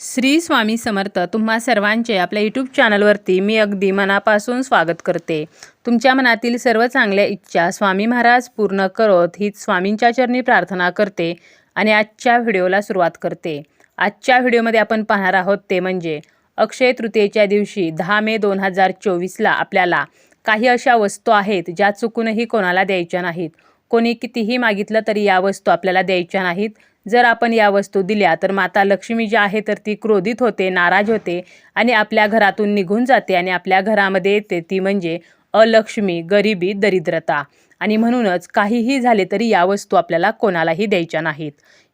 श्री स्वामी समर्थ तुम्हा सर्वांचे आपल्या यूट्यूब चॅनलवरती मी अगदी मनापासून स्वागत करते. तुमच्या मनातील सर्व चांगल्या इच्छा स्वामी महाराज पूर्ण करोत हीच स्वामींच्या चरणी प्रार्थना करते आणि आजच्या व्हिडिओला सुरुवात करते. आजच्या व्हिडिओमध्ये आपण पाहणार आहोत ते म्हणजे अक्षय तृतीयेच्या दिवशी दहा मे दोन हजार चोवीसला आपल्याला काही अशा वस्तू आहेत ज्या चुकूनही कोणाला द्यायच्या नाहीत. कोणी कितीही मागितलं तरी या वस्तू आपल्याला द्यायच्या नाहीत. जर आपण या वस्तू दिल्या तर माता लक्ष्मी जी आहे तर ती क्रोधित होते नाराज होते आणि आपल्या घरातून निघून जाते आणि आपल्या घरामध्ये येते. ती म्हणजे अलक्ष्मी गरिबी दरिद्रता. आणि म्हणूनच काहीही झाले तरी या वस्तू आपल्याला कोणालाही द्यायच्या नाहीत.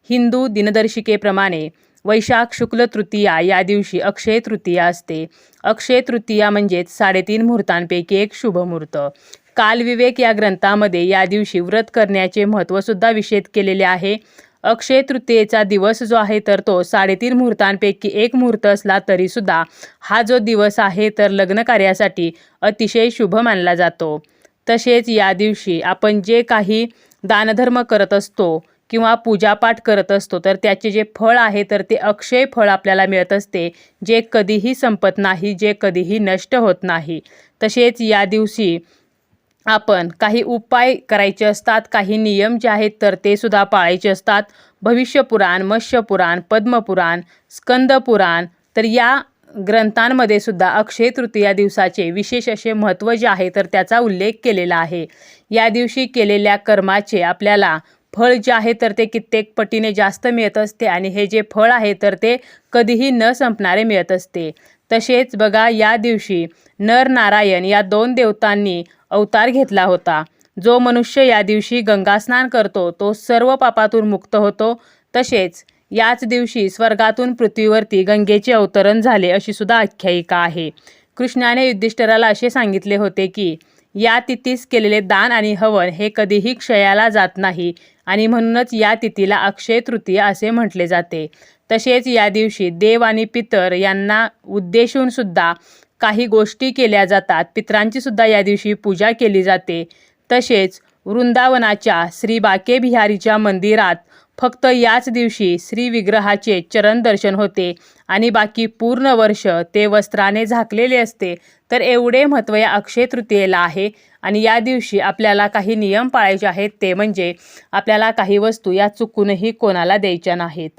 हिंदू दिनदर्शिकेप्रमाणे वैशाख शुक्ल तृतीया या दिवशी अक्षय तृतीया असते. अक्षय तृतीया म्हणजेच साडेतीन मुहूर्तांपैकी एक शुभ मुहूर्त. कालविवेक या ग्रंथामध्ये या दिवशी व्रत करण्याचे महत्त्वसुद्धा विषेद केलेले आहे. अक्षय तृतीयेचा दिवस जो आहे तर तो साडेतीन मुहूर्तांपैकी एक मुहूर्त असला तरीसुद्धा हा जो दिवस आहे तर लग्न कार्यासाठी अतिशय शुभ मानला जातो. तसेच या दिवशी आपण जे काही दानधर्म करत असतो किंवा पूजापाठ करत असतो तर त्याचे जे फळ आहे तर ते अक्षय फळ आपल्याला मिळत असते जे कधीही संपत नाही जे कधीही नष्ट होत नाही. तसेच या दिवशी आपण काही उपाय करायचे असतात काही नियम जे आहेत तर ते सुद्धा पाळायचे असतात. भविष्यपुराण मत्स्यपुराण पद्मपुराण स्कंदपुराण तर या ग्रंथांमध्ये सुद्धा अक्षय तृतीया दिवसाचे विशेष असे महत्त्व जे आहे तर त्याचा उल्लेख केलेला आहे. या दिवशी केलेल्या कर्माचे आपल्याला फळ जे आहे तर ते कित्येक पटीने जास्त मिळत असते आणि हे जे फळ आहे तर ते कधीही न संपणारे मिळत असते. तसेच बघा या दिवशी नर नारायण या दोन देवतांनी अवतार घेतला होता. जो मनुष्य या दिवशी गंगास्नान करतो तो सर्व पापातून मुक्त होतो. तसेच याच दिवशी स्वर्गातून पृथ्वीवरती गंगेचे अवतरण झाले अशी सुद्धा आख्यायिका आहे. कृष्णाने युधिष्ठराला असे सांगितले होते की या तिथीस केलेले दान आणि हवन हे कधीही क्षयाला जात नाही आणि म्हणूनच या तिथीला अक्षय तृतीया असे म्हटले जाते. तसेच या दिवशी देव आणि पितर यांना उद्देशून सुद्धा काही गोष्टी केल्या जातात. पितरांची सुद्धा या दिवशी पूजा केली जाते. तसेच वृंदावनाच्या श्री बाके बिहारीच्या मंदिरात फक्त याच दिवशी श्री विग्रहाचे चरण दर्शन होते आणि बाकी पूर्ण वर्ष ते वस्त्राने झाकलेले असते. तर एवढे महत्त्व या अक्षय तृतीयेला आहे आणि या दिवशी आपल्याला काही नियम पाळायचे आहेत ते म्हणजे आपल्याला काही वस्तू या चुकूनही कोणाला द्यायच्या नाहीत.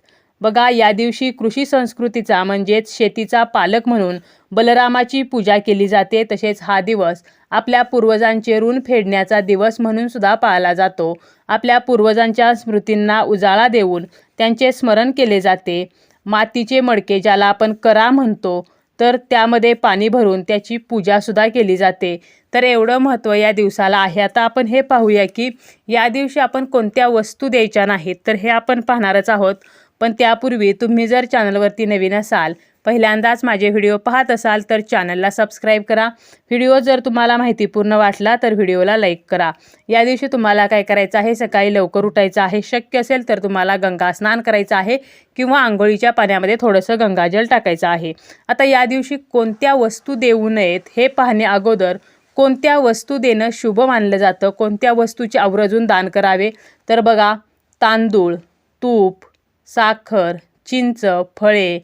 बघा या दिवशी कृषी संस्कृतीचा म्हणजेच शेतीचा पालक म्हणून बलरामाची पूजा केली जाते. तसेच हा दिवस आपल्या पूर्वजांचे ऋण फेडण्याचा दिवस म्हणून सुद्धा पाळला जातो. आपल्या पूर्वजांच्या स्मृतींना उजाळा देऊन त्यांचे स्मरण केले जाते. मातीचे मडके ज्याला आपण करा म्हणतो तर त्यामध्ये पाणी भरून त्याची पूजासुद्धा केली जाते. तर एवढं महत्त्व या दिवसाला आहे. आता आपण हे पाहूया की या दिवशी आपण कोणत्या वस्तू द्यायच्या नाहीत तर हे आपण पाहणारच आहोत. पण त्यापूर्वी तुम्ही जर चॅनलवरती नवीन असाल पहिल्यांदाच माझे व्हिडिओ पाहत असाल तर चॅनलला सबस्क्राईब करा. व्हिडिओ जर तुम्हाला माहितीपूर्ण वाटला तर व्हिडिओला लाईक करा. या दिवशी तुम्हाला काय करायचं आहे? सकाळी लवकर उठायचं आहे. शक्य असेल तर तुम्हाला गंगा स्नान करायचं आहे किंवा आंघोळीच्या पाण्यामध्ये थोडंसं गंगाजल टाकायचं आहे. आता या दिवशी कोणत्या वस्तू देऊ नयेत हे पाहणे अगोदर कोणत्या वस्तू देणं शुभ मानलं जातं? कोणत्या वस्तूचे आवर्जून दान करावे? तर बघा तांदूळ तूप साखर चिंच फळे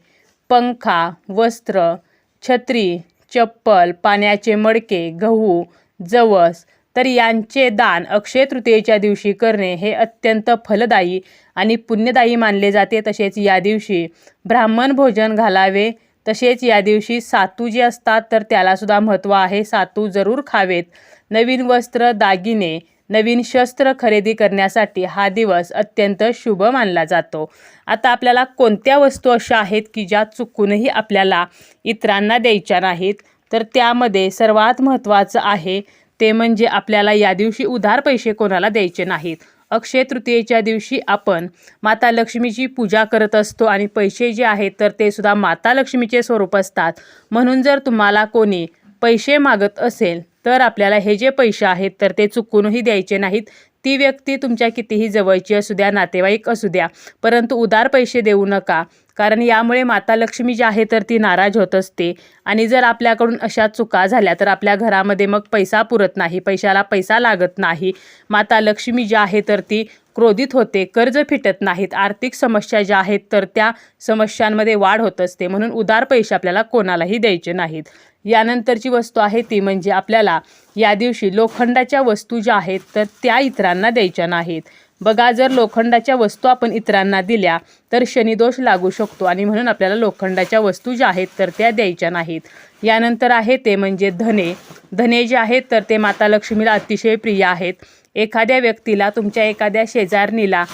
पंखा वस्त्र छत्री चप्पल पाण्याचे मडके गहू जवस तर यांचे दान अक्षय तृतीयेच्या दिवशी करणे हे अत्यंत फलदायी आणि पुण्यदायी मानले जाते. तसेच या दिवशी ब्राह्मण भोजन घालावे तसेच या दिवशी सातू जे असतात तर त्यालासुद्धा महत्त्व आहे. सातू जरूर खावेत. नवीन वस्त्र दागिने नवीन शस्त्र खरेदी करण्यासाठी हा दिवस अत्यंत शुभ मानला जातो. आता आपल्याला कोणत्या वस्तू अशा आहेत की ज्या चुकूनही आपल्याला इतरांना द्यायच्या नाहीत? तर त्यामध्ये सर्वात महत्त्वाचं आहे ते म्हणजे आपल्याला या दिवशी उधार पैसे कोणाला द्यायचे नाहीत? अक्षय तृतीयेच्या दिवशी आपण माता लक्ष्मीची पूजा करत असतो आणि पैसे जे आहेत तर ते सुद्धा माता लक्ष्मीचे स्वरूप असतात. म्हणून जर तुम्हाला कोणी पैसे मागत असेल तर आपल्याला हे जे पैसे आहेत तर ते चुकूनही द्यायचे नाहीत. ती व्यक्ती तुमच्या कितीही जवळची असू द्या नातेवाईक असू द्या परंतु उदार पैसे देऊ नका. कारण यामुळे माता लक्ष्मी जी आहे तर ती नाराज होत असते. आणि जर आपल्याकडून अशा चुका झाल्या तर आपल्या घरामध्ये मग पैसा पुरत नाही पैशाला पैसा लागत नाही. माता लक्ष्मी जी आहे तर ती क्रोधित होते कर्ज फिटत नाहीत आर्थिक समस्या ज्या आहेत तर त्या समस्यांमध्ये वाढ होत असते. म्हणून उदार पैसे आपल्याला कोणालाही द्यायचे नाहीत. यानंतरची वस्तू आहे ती म्हणजे आपल्याला या दिवशी लोखंडाच्या वस्तू ज्या आहेत तर त्या इतरांना द्यायच्या नाहीत. बघा जर लोखंडाच्या वस्तू आपण इतरांना दिल्या तर शनिदोष लागू शकतो आणि म्हणून आपल्याला लोखंडाच्या वस्तू ज्या आहेत तर त्या द्यायच्या नाहीत. यानंतर आहे ते म्हणजे धने. धने जे आहेत तर ते माता लक्ष्मीला अतिशय प्रिय आहेत. एखाद्या व्यक्तीला तुमच्या एखाद्या शेजारणीला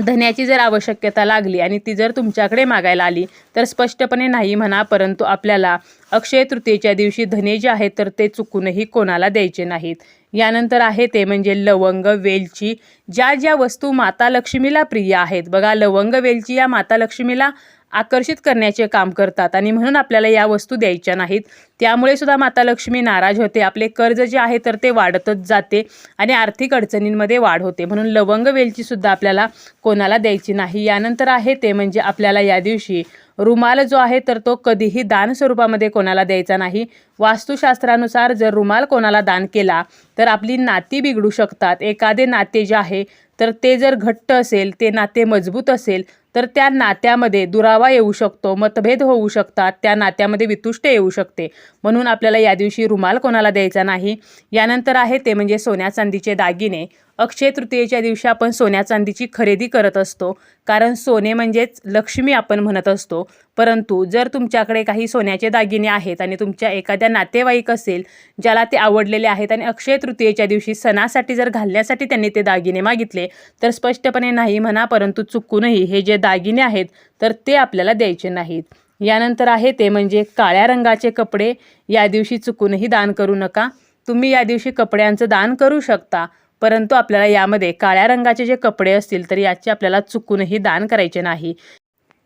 धन्याची जर आवश्यकता लागली आणि ती जर तुमच्याकडे मागायला आली तर स्पष्टपणे नाही म्हणा परंतु आपल्याला अक्षय तृतीयेच्या दिवशी धने जे आहेत तर ते चुकूनही कोणाला द्यायचे नाहीत. यानंतर आहे ते म्हणजे लवंग वेलची ज्या ज्या वस्तू माता लक्ष्मीला प्रिय आहेत. बघा लवंग वेलची या माता लक्ष्मीला आकर्षित करण्याचे काम करतात आणि म्हणून आपल्याला या वस्तू द्यायच्या नाहीत. त्यामुळे सुद्धा माता लक्ष्मी नाराज होते. आपले कर्ज जे आहे तर ते वाढतच जाते आणि आर्थिक अडचणींमध्ये वाढ होते. म्हणून लवंग वेलची सुद्धा आपल्याला कोणाला द्यायची नाही. यानंतर आहे ते म्हणजे आपल्याला या दिवशी रुमाल जो आहे तर तो कधीही दान स्वरूपामध्ये कोणाला द्यायचा नाही. वास्तुशास्त्रानुसार जर रुमाल कोणाला दान केला तर आपली नाती बिघडू शकतात. एखादे नाते जे आहे तर ते जर घट्ट असेल ते नाते मजबूत असेल तर त्या नात्यामध्ये दुरावा येऊ शकतो मतभेद होऊ शकतात त्या नात्यामध्ये वितुष्ट येऊ शकते. म्हणून आपल्याला या दिवशी रुमाल कोणाला द्यायचा नाही? यानंतर आहे ते म्हणजे सोन्या चांदीचे दागिने. अक्षय तृतीयेच्या दिवशी आपण सोन्या चांदीची खरेदी करत असतो. कारण सोने म्हणजेच लक्ष्मी आपण म्हणत असतो. परंतु जर तुमच्याकडे काही सोन्याचे दागिने आहेत आणि तुमच्या एखाद्या नातेवाईक असेल ज्याला ते आवडलेले आहेत आणि अक्षय तृतीयेच्या दिवशी सणासाठी जर घालण्यासाठी त्यांनी ते दागिने मागितले तर स्पष्टपणे नाही म्हणा परंतु चुकूनही हे जे दागिने आहेत तर ते आपल्याला द्यायचे नाहीत. यानंतर आहे ते म्हणजे काळ्या रंगाचे कपडे. या दिवशी चुकूनही दान करू नका. तुम्ही या दिवशी कपड्यांचं दान करू शकता. परंतु आपल्याला यामध्ये काळ्या रंगाचे जे कपडे असतील तर याचे आपल्याला चुकूनही दान करायचे नाही.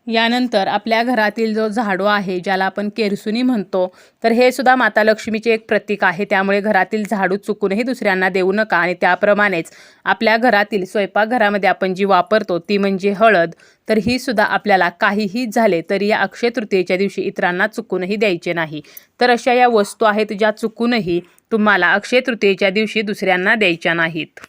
यानंतर आपल्या घरातील जो झाडू आहे ज्याला आपण केरसुनी म्हणतो तर हे सुद्धा माता लक्ष्मीचे एक प्रतीक आहे. त्यामुळे घरातील झाडू चुकूनही दुसऱ्यांना देऊ नका आणि त्याप्रमाणेच आपल्या घरातील स्वयंपाकघरामध्ये आपण जी वापरतो ती म्हणजे हळद तर ही सुद्धा आपल्याला काहीही झाले तरी या अक्षय तृतीयेच्या दिवशी इतरांना चुकूनही द्यायचे नाही. तर अशा या वस्तू आहेत ज्या चुकूनही तुम्हाला अक्षय तृतीयेच्या दिवशी दुसऱ्यांना द्यायच्या नाहीत.